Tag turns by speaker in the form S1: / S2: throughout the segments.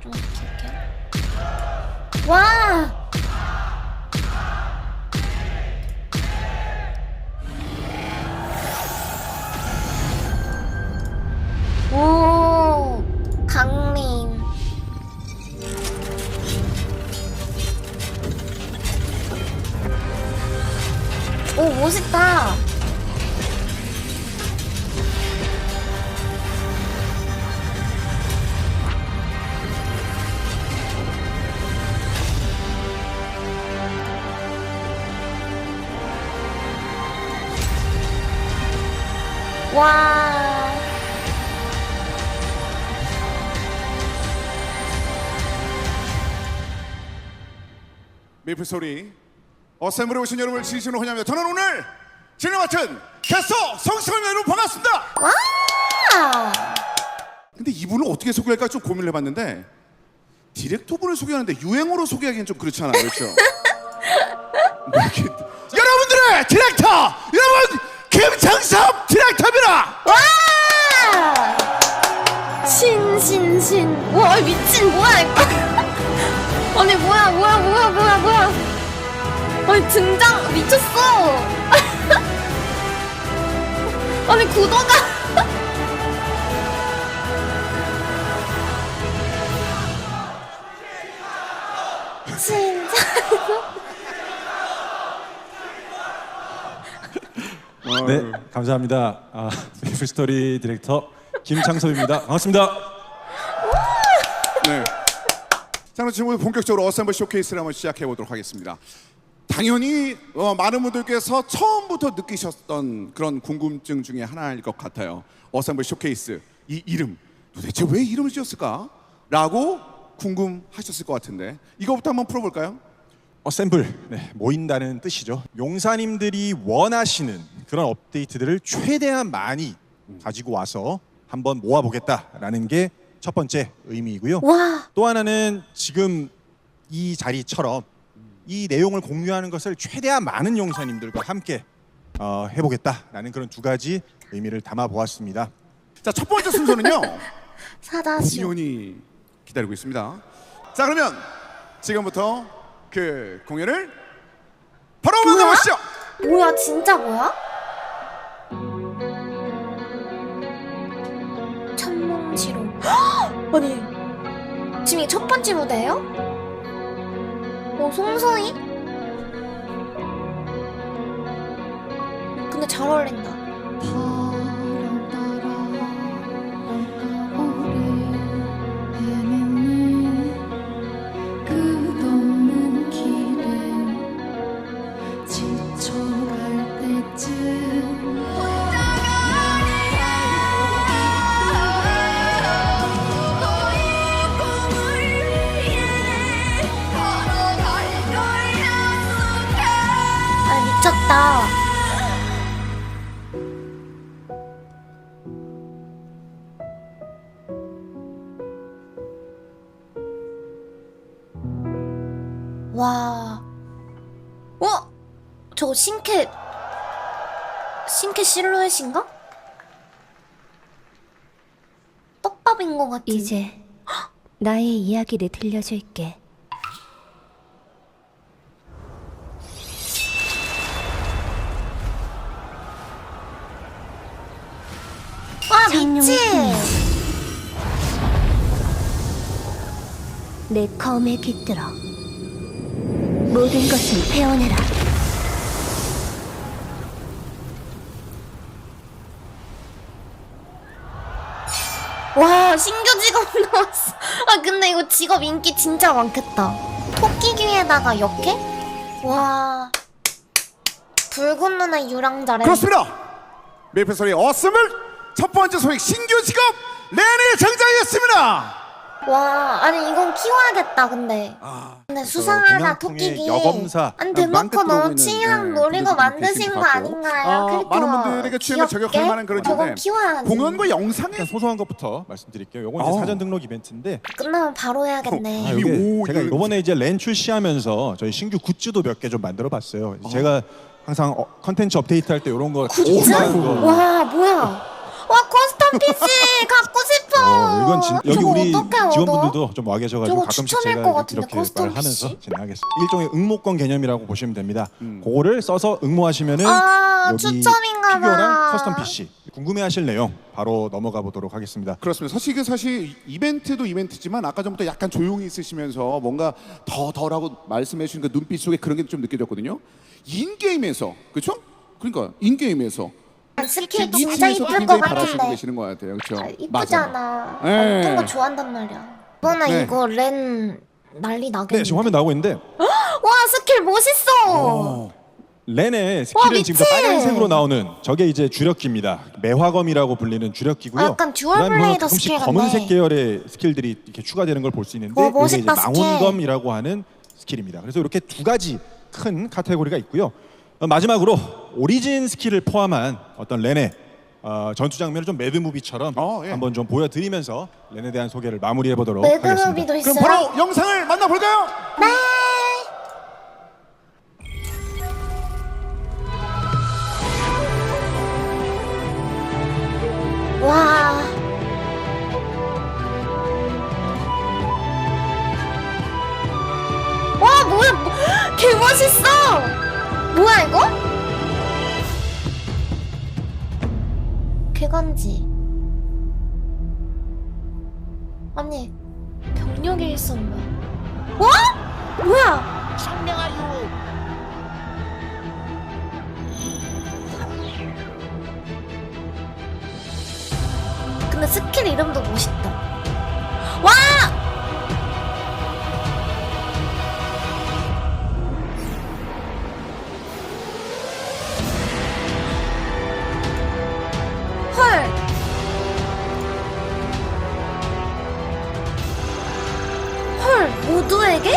S1: 좀 어떡해. 와! 와.
S2: 메이플 소리 어셈블에 오신 여러분을 진심으로 환영합니다. 저는 오늘 진행 맡은 캐스터 성시간 여러분 반갑습니다.
S1: 와!
S2: 근데 이분을 어떻게 소개할까 좀 고민을 해봤는데 디렉터분을 소개하는데 유행어로 소개하기엔 좀 그렇잖아요, 그렇죠? 뭐 이렇게- 여러분들의 디렉터 여러분 김창섭 디렉터입니다.
S1: 와! 신신신. 와 미친 뭐야 이거? 아니 뭐야 뭐야 뭐야 뭐야 뭐야? 아니 등장 미쳤어. 아니 구도가. 진짜.
S3: 네, 감사합니다. 아, 메이플 스토리 디렉터 김창섭입니다. 반갑습니다.
S2: 네. 자, 그럼 지금부터 본격적으로 어셈블 쇼케이스를 한번 시작해 보도록 하겠습니다. 당연히 어, 많은 분들께서 처음부터 느끼셨던 그런 궁금증 중에 하나일 것 같아요. 어셈블 쇼케이스 이 이름 도대체 왜 이름을 지었을까? 라고 궁금하셨을 것 같은데 이거부터 한번 풀어볼까요?
S3: 어셈블, 네, 모인다는 뜻이죠. 용사님들이 원하시는 그런 업데이트들을 최대한 많이 가지고 와서 한번 모아보겠다라는 게 첫 번째 의미이고요.
S1: 와.
S3: 또 하나는 지금 이 자리처럼 이 내용을 공유하는 것을 최대한 많은 용사님들과 함께 어, 해보겠다라는 그런 두 가지 의미를 담아 보았습니다.
S2: 자, 첫 번째 순서는요.
S1: 사다쇼.
S2: 공연이 기다리고 있습니다. 자, 그러면 지금부터 그 공연을 바로
S1: 뭐야?
S2: 만나보시죠.
S1: 뭐야 진짜 뭐야? 천몽지로 아니 지금 이게 첫 번째 무대예요? 어 송소희? 근데 잘 어울린다 저거 신캐 신캐 실루엣인가? 떡밥인 것 같은데
S4: 이제 나의 이야기를 들려줄게.
S1: 와
S4: 장룡
S1: 미친
S4: 내 검에 깃들어 모든 것을 태어내라.
S1: 와 신규 직업 나왔어 아 근데 이거 직업 인기 진짜 많겠다 토끼 귀에다가 역해? 와 붉은 눈의 유랑자래
S2: 그렇습니다. 메이플 소리 어셈블 첫 번째 소식 신규 직업 레니 등장했습니다.
S1: 와 아니 이건 키워야겠다 근데 근데 수상하다
S3: 동양풍의
S1: 토끼기
S3: 여검사,
S1: 아니 대놓고 너무 취향
S2: 네,
S1: 노리고 만드신 거. 아닌가요?
S2: 아,
S1: 캐릭터
S2: 많은 분들에게 취향을 저격할? 만한 그런
S1: 저건 키워야지
S2: 공연과 영상에
S3: 일단 소소한 것부터 말씀드릴게요. 요건 이제
S2: 어.
S3: 사전 등록 이벤트인데
S1: 끝나면 바로 해야겠네
S3: 아,
S2: 이미
S3: 요게
S2: 오,
S3: 제가
S2: 이거-
S3: 이번에 이제 렌 출시하면서 저희 신규 굿즈도 몇 개 좀 만들어 봤어요. 제가 항상 어, 컨텐츠 업데이트 할 때 이런 거
S1: 굿즈? 와 뭐야 와 커스텀 PC 갖고 싶어
S3: 어, 이건 진, 여기
S1: 저거
S3: 우리 직원분들도 좀 와 계셔가지고
S1: 저거
S3: 가끔씩
S1: 추천할
S3: 제가
S1: 같은데,
S3: 이렇게
S1: 커스텀
S3: 말을 하면서
S1: PC?
S3: 진행하겠습니다. 일종의 응모권 개념이라고 보시면 됩니다. 그거를 써서 응모하시면은
S1: 아,
S3: 여기
S1: 추첨인가 봐.
S3: 피규어랑 커스텀 PC 궁금해하실 내용 바로 넘어가 보도록 하겠습니다.
S2: 그렇습니다. 사실 이게 사실 이벤트도 이벤트지만 아까 전부터 약간 조용히 있으시면서 뭔가 더 더라고 말씀해 주신 그 눈빛 속에 그런 게 좀 느껴졌거든요. 인게임에서 그렇죠? 그러니까 인게임에서
S1: 진짜
S2: 팀에서도
S1: 이쁠 것
S2: 굉장히 바라시고
S1: 같은데.
S2: 계시는 것 같아요. 그렇죠?
S1: 아, 이쁘잖아.
S2: 네.
S1: 어떤 거 좋아한단 말이야. 이번에
S2: 네.
S1: 이거 렌 난리 나겠네.
S3: 네, 지금 화면 나오고 있는데
S1: 와 스킬 멋있어.
S3: 렌의
S1: 와,
S3: 스킬은 지금 다
S1: 미친!
S3: 빨간색으로 나오는 저게 이제 주력기입니다. 매화검이라고 불리는 주력기고요.
S1: 아, 약간 듀얼
S3: 그다음에 보면
S1: 블레이더
S3: 가끔씩
S1: 스킬 같네.
S3: 검은색 계열의 스킬들이 이렇게 추가되는 걸 볼 수 있는데
S1: 와,
S3: 이게 이제
S1: 멋있다, 스킬.
S3: 망원검이라고 하는 스킬입니다. 그래서 이렇게 두 가지 큰 카테고리가 있고요. 어, 마지막으로 오리진 스킬을 포함한 어떤 렌의 어, 전투 장면을 좀 매드 무비처럼
S2: 어, 예.
S3: 한번 좀 보여드리면서 렌에 대한 소개를 마무리해 보도록 하겠습니다.
S1: 매드무비도 있어요.
S2: 그럼 바로 영상을 만나볼까요?
S1: 네. 와. 와 뭐야 뭐, 개 멋있어 뭐야 이거? 개간지 모두에게?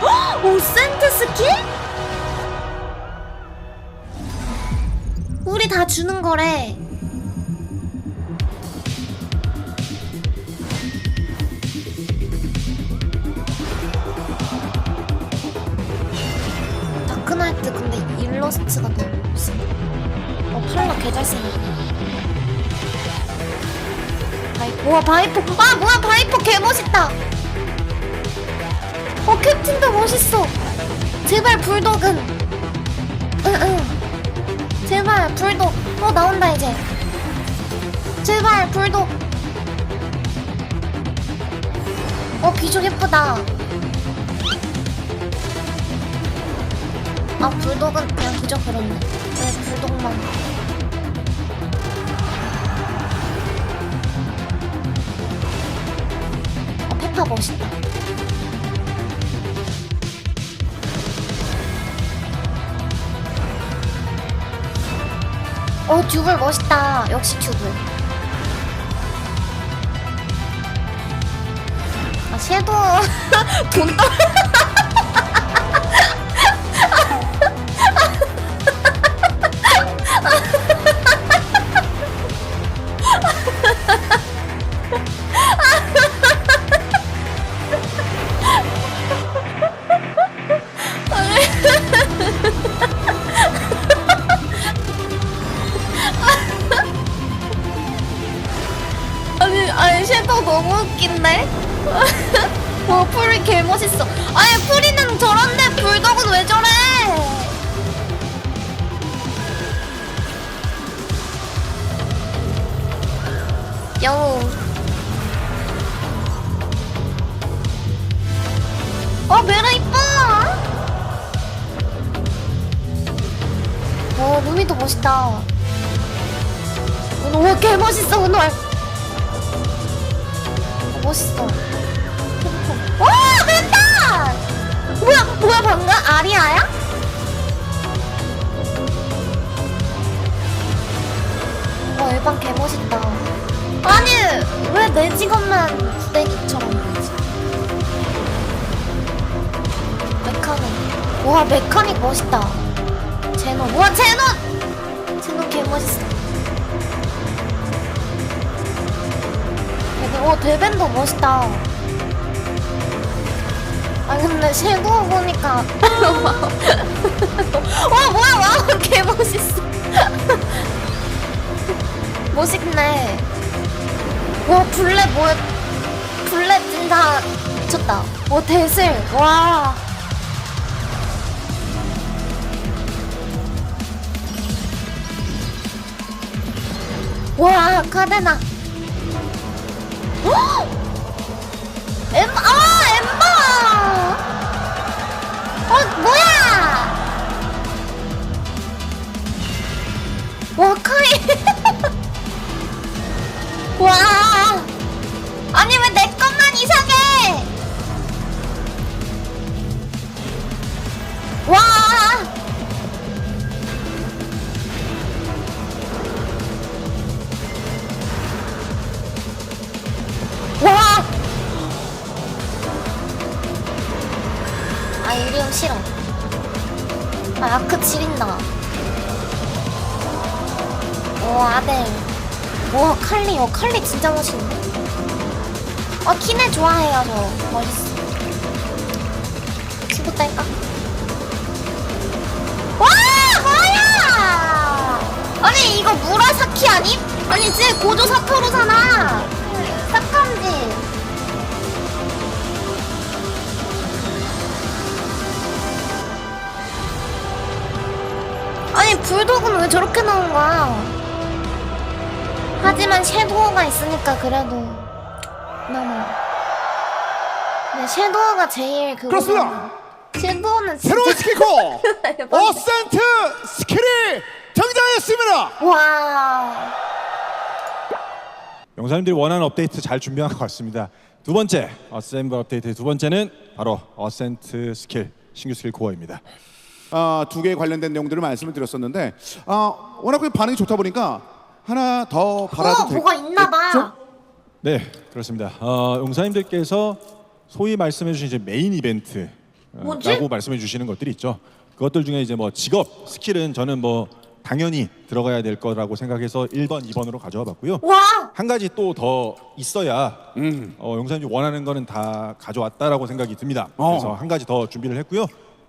S1: 헉, 오센트 스킬? 우리 다 주는 거래. 제발 불독은. 응응. 제발 불독. 어 나온다 이제. 제발 불독. 어 비주얼 예쁘다. 아 불독은 그냥 그저 그렇네 왜 불독만 아 페파 멋있다 어 듀블 멋있다. 역시 듀블. 아 섀도우. 돈 떨... 영웅. 어, 메라 이뻐! 어, 루미도 멋있다. 오늘 개 멋있어, 오늘. 어, 멋있어. 와, 멘탈! 뭐야, 뭐야, 방금? 아리아야? 와, 일반 개 멋있다. 아니, 왜 내 직업만 부대기처럼 보이지? 메카닉. 와, 메카닉 멋있다. 제논. 와, 제논! 제논 개 멋있어. 되게, 와, 데벤도 멋있다. 아, 근데 섀도우 보니까. 와, 뭐야, 와우, 개 멋있어. 미쳤네. 와 블랙 뭐야? 블랙 진짜 미쳤다. 와 대슬 와. 와 카데나. 헉! 엠, 아 엠버. 어 뭐야? 와 카이. 와. 아 이름 싫어. 아 아크 지린다. 오 아델. 와 칼리, 어 칼리 진짜 멋있네. 어 키네 좋아해요 저 멋있어. 큐브 딸까? 와 뭐야? 아니 이거 무라사키 아님? 아니 쟤 고조 사토루잖아. 싹감지. 아니 불독은 왜 저렇게 나온 거야? 하지만 섀도우가 있으니까 그래도 너무 네 섀도우가 제일 그거
S2: 그렇습니다.
S1: 섀도우는 진짜
S2: 새로운 스키코 어센트 스킬이 등장했습니다.
S1: 와
S3: 영사님들이 원하는 업데이트 잘 준비한 것 같습니다. 두 번째 어셈블 업데이트 두 번째는 바로 어센트 스킬 신규 스킬 코어입니다.
S2: 아, 두 개에 관련된 내용들을 말씀을 드렸었는데 아, 워낙 그 반응이 좋다 보니까 하나 더 받아도
S1: 어, 뭐가 있나 봐.
S2: 되겠죠?
S3: 네 그렇습니다. 어, 용사님들께서 소위 말씀해 주신 이제 메인 이벤트 어,
S1: 뭐지?
S3: 라고 말씀해 주시는 것들이 있죠. 그것들 중에 이제 뭐 직업 스킬은 저는 뭐 당연히 들어가야 될 거라고 생각해서 1번, 2번으로 가져와 봤고요.
S1: 와!
S3: 한 가지 또 더 있어야
S2: 음.
S3: 어, 용사님이 원하는 거는 다 가져왔다라고 생각이 듭니다.
S2: 어.
S3: 그래서 한 가지 더 준비를 했고요.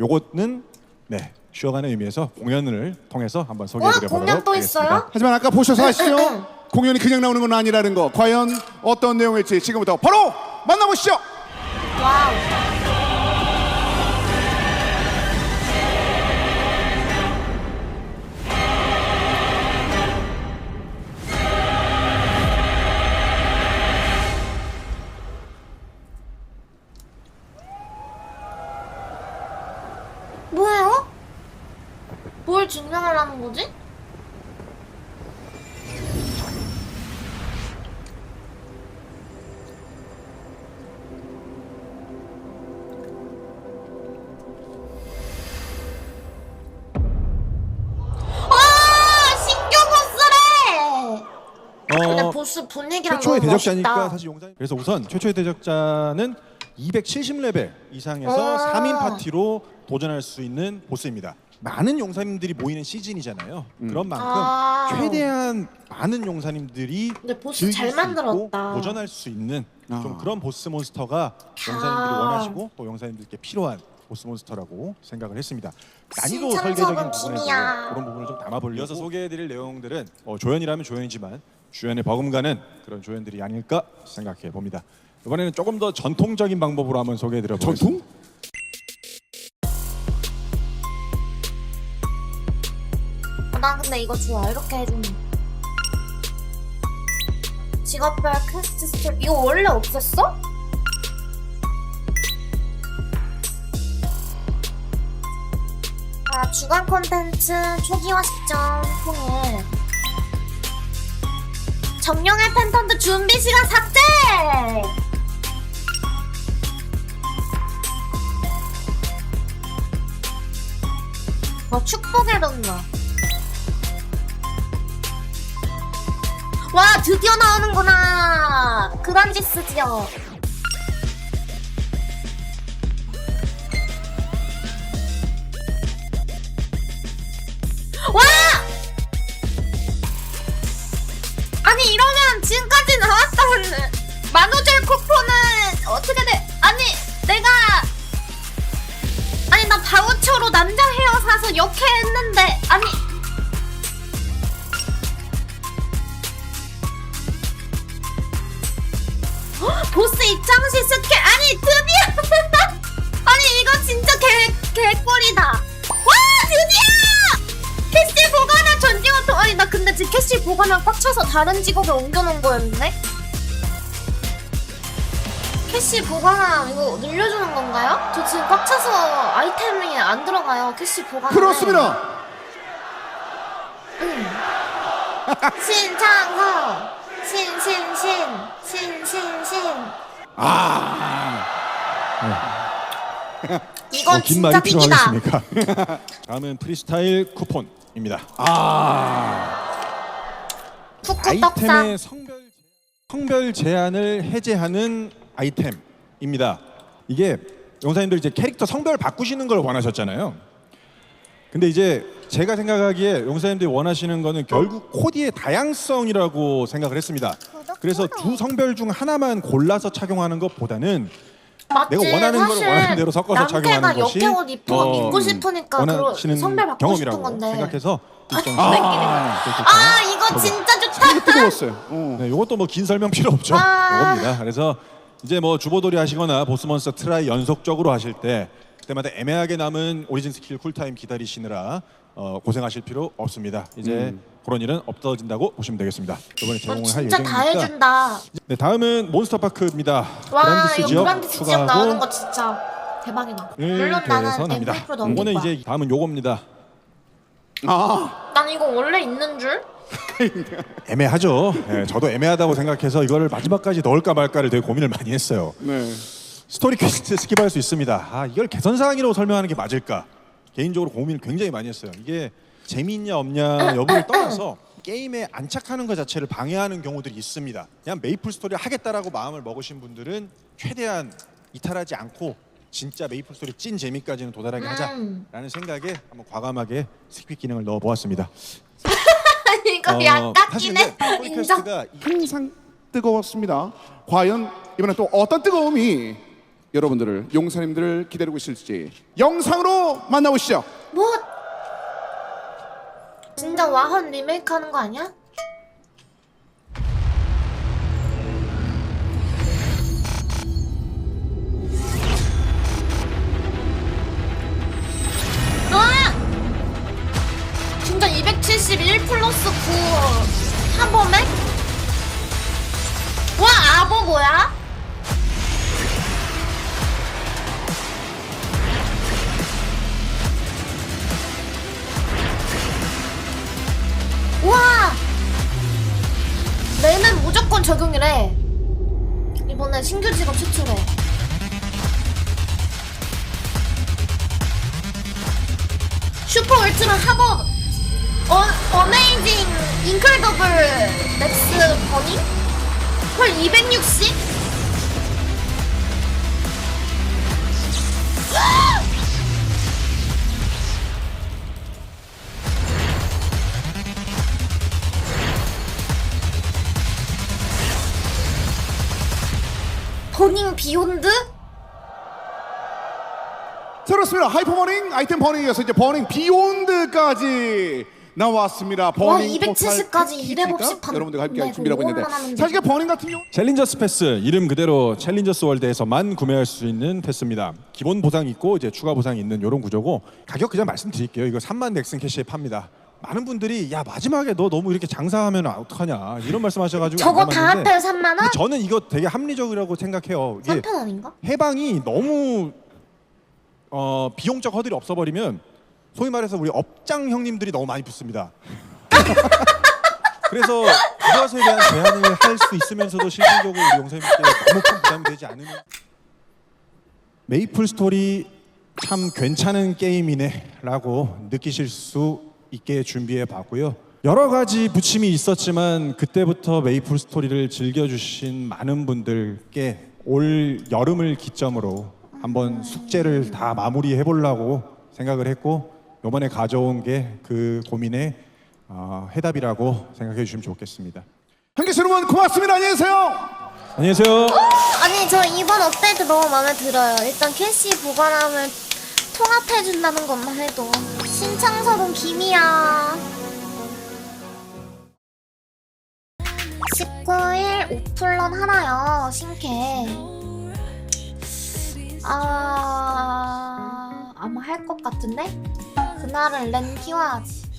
S3: 요거는 네 쉬어가는 의미에서 공연을 통해서 한번 소개해드려
S1: 공연
S3: 보도록
S1: 또
S3: 하겠습니다.
S1: 있어요?
S2: 하지만 아까 보셔서 아시죠? 공연이 그냥 나오는 건 아니라는 거. 과연 어떤 내용일지 지금부터 바로 만나보시죠.
S1: 와우. 증명하려는 거지? 아
S3: 어,
S1: 분위기랑
S3: 최초의
S1: 너무
S3: 대적자니까
S1: 멋있다.
S3: 사실 용사님 그래서 우선 최초의 대적자는 270레벨 이상에서
S1: 아.
S3: 3인 파티로 도전할 수 있는 보스입니다. 많은 용사님들이 모이는 시즌이잖아요. 그런 만큼
S1: 아.
S3: 최대한 많은 용사님들이
S1: 근데 보스
S3: 즐길
S1: 잘
S3: 수 있고
S1: 만들었다.
S3: 도전할 수 있는 좀
S2: 아.
S3: 그런 보스 몬스터가 용사님들이
S1: 아.
S3: 원하시고 또 용사님들께 필요한 보스 몬스터라고 생각을 했습니다. 난이도 설계적인 부분에서
S1: 김이야.
S3: 그런 부분을 좀 담아보려고 이어서 소개해드릴 내용들은 어, 조연이라면 조연이지만 주연의 버금가는 그런 조연들이 아닐까 생각해 봅니다. 이번에는 조금 더 전통적인 방법으로 한번 소개해드려 보겠습니다.
S2: 전통?
S1: 근데 이거 좋아. 이렇게 해주는. 직업별 퀘스트 스텝 이거 원래 없었어? 아 주간 콘텐츠 초기화 시점 통일 정령의 팬텀드 준비 시간 삭제! 와 축복의 런너 와 드디어 나오는구나. 그란지스 지역 와! 아니 이러면 지금까지 나왔던 만우절 쿠폰은 어떻게 돼? 아니 내가 아니 나 바우처로 남자 헤어 사서 역해했는데 아니 창시 스킬 아니 드디어! 아니 이거 진짜 개 개꿀이다. 와 드디어! 캐시 보관함 전직원통 아니 나 근데 지금 캐시 보관함 꽉 차서 다른 직업에 옮겨놓은 거였는데? 캐시 보관함 이거 늘려주는 건가요? 저 지금 꽉 차서 아이템이 안 들어가요 캐시 보관함
S2: 그렇습니다.
S1: 신창성 신 신 신 신 신 신
S2: 아,
S1: 이건
S3: 어, 긴
S1: 진짜
S3: 말이 필요하겠습니까? 다음은 프리스타일 쿠폰입니다.
S1: 떡상
S3: 아이템의 성별 성별 제한을 해제하는 아이템입니다. 이게 용사님들 이제 캐릭터 성별 바꾸시는 걸 원하셨잖아요. 근데 이제 제가 생각하기에 용사님들이 원하시는 거는 결국 코디의 다양성이라고 생각을 했습니다. 그래서 두 성별 중 하나만 골라서 착용하는 것보다는
S1: 맞지
S3: 내가 원하는 걸
S1: 사실
S3: 원하는 대로 섞어서 착용하는 것이
S1: 옷 입고
S3: 어,
S1: 입고 싶으니까 그런
S3: 원하시는
S1: 성별 바꾸고
S3: 경험이라고
S1: 싶은 건데
S3: 생각해서 일정
S2: 아,
S1: 아 이거 진짜 좋다
S2: 뜨거웠어요. 어.
S3: 네, 이것도 뭐 긴 설명 필요 없죠.
S1: 아.
S3: 이겁니다. 그래서 이제 뭐 주보돌이 하시거나 보스몬스터 트라이 연속적으로 하실 때 그때마다 애매하게 남은 오리진 스킬 쿨타임 기다리시느라 어, 고생하실 필요 없습니다. 이제
S2: 음.
S3: 그런 일은 없어진다고 보시면 되겠습니다. 이번에
S1: 아,
S3: 제공을 할
S1: 진짜 다
S3: 예정이니까.
S1: 해준다
S3: 네, 다음은 몬스터파크입니다.
S1: 와
S3: 그란디스
S1: 이거
S3: 지역
S1: 그란디스 지역 나오는
S3: 추가하고
S1: 거 진짜 대박이다
S3: 일
S1: 물론 나는
S3: 개선합니다.
S1: MVP 넘길
S3: 이거는
S1: 거야
S3: 이제 다음은 요겁니다.
S2: 아,
S1: 난 이거 원래 있는 줄?
S3: 애매하죠. 예, 저도 애매하다고 생각해서 이거를 마지막까지 넣을까 말까를 되게 고민을 많이 했어요.
S2: 네.
S3: 스토리 퀘스트 스킵할 수 있습니다. 아 이걸 개선 사항이라고 설명하는 게 맞을까? 개인적으로 고민을 굉장히 많이 했어요. 이게 재미있냐 없냐 여부를 떠나서 게임에 안착하는 것 자체를 방해하는 경우들이 있습니다. 그냥 메이플 스토리 하겠다라고 마음을 먹으신 분들은 최대한 이탈하지 않고 진짜 메이플 스토리 찐 재미까지는 도달하게
S1: 음.
S3: 하자라는 생각에 한번 과감하게 스킵 기능을 넣어 보았습니다.
S1: 이거
S3: 어,
S1: 약
S3: 사실 근데 스토리
S1: 인정
S3: 퀘스트가
S2: 항상 뜨거웠습니다. 과연 이번엔 또 어떤 뜨거움이 여러분들을 용사님들을 기다리고 있을지 영상으로 만나보시죠.
S1: 뭐 진짜 와헌 리메이크 하는 거 아니야? 아! 진짜 271 플러스 9 한 번에? 와 아버 뭐야? 무조건 적용이래. 이번에 신규 직업 추출해. 슈퍼 울트라 합업 어, 어메이징 인클더블 맥스 버닝? 헐 260? 버닝 비욘드?
S2: 자, 그렇습니다. 하이퍼 버닝 아이템 버닝에 이어서 이제 버닝 비욘드까지 나왔습니다. 버닝
S1: 와, 270 까지
S2: 포탈
S1: 이랩 없이
S2: 패키지가
S1: 판-
S2: 여러분들 함께
S1: 네,
S2: 준비하고 있는데
S1: 그거만 하면
S2: 사실 버닝 같은 경우
S3: 챌린저스 패스 이름 그대로 챌린저스 월드에서만 구매할 수 있는 패스입니다. 기본 보상 있고 이제 추가 보상이 있는 이런 구조고 가격 그냥 말씀드릴게요. 이거 3만 넥슨 캐시에 팝니다. 많은 분들이 야 마지막에 너 너무 이렇게 장사하면 어떡하냐 이런 말씀하셔가지고
S1: 저거 안다
S3: 가봤는데
S1: 합해요 3만 원?
S3: 근데 저는 이거 되게 합리적이라고 생각해요. 이게
S1: 3편 아닌가?
S3: 해방이 너무 어, 비용적 허들이 없어버리면 소위 말해서 우리 업장 형님들이 너무 많이 붙습니다. 그래서 그것에 대한 제한을 할 수 있으면서도 실질적으로 우리 용사님께 너무 큰 부담이 되지 않으면 메이플 스토리 참 괜찮은 게임이네라고 느끼실 수 있게 준비해 봤고요. 여러 가지 부침이 있었지만 그때부터 메이플 스토리를 즐겨주신 많은 분들께 올 여름을 기점으로 한번 숙제를 다 마무리해 보려고 생각을 했고 이번에 가져온 게 그 고민의 어, 해답이라고 생각해 주시면 좋겠습니다.
S2: 함께 여러분 고맙습니다. 안녕히 계세요.
S3: 안녕히 계세요.
S1: 아니 저 이번 업데이트 너무 마음에 들어요. 일단 캐시 보관함을 통합해 준다는 것만 해도 신창섭은 김이야. 19일 오플런 하나요. 신캐. 아... 아마 할 것 같은데? 그날은 렌 키워야지.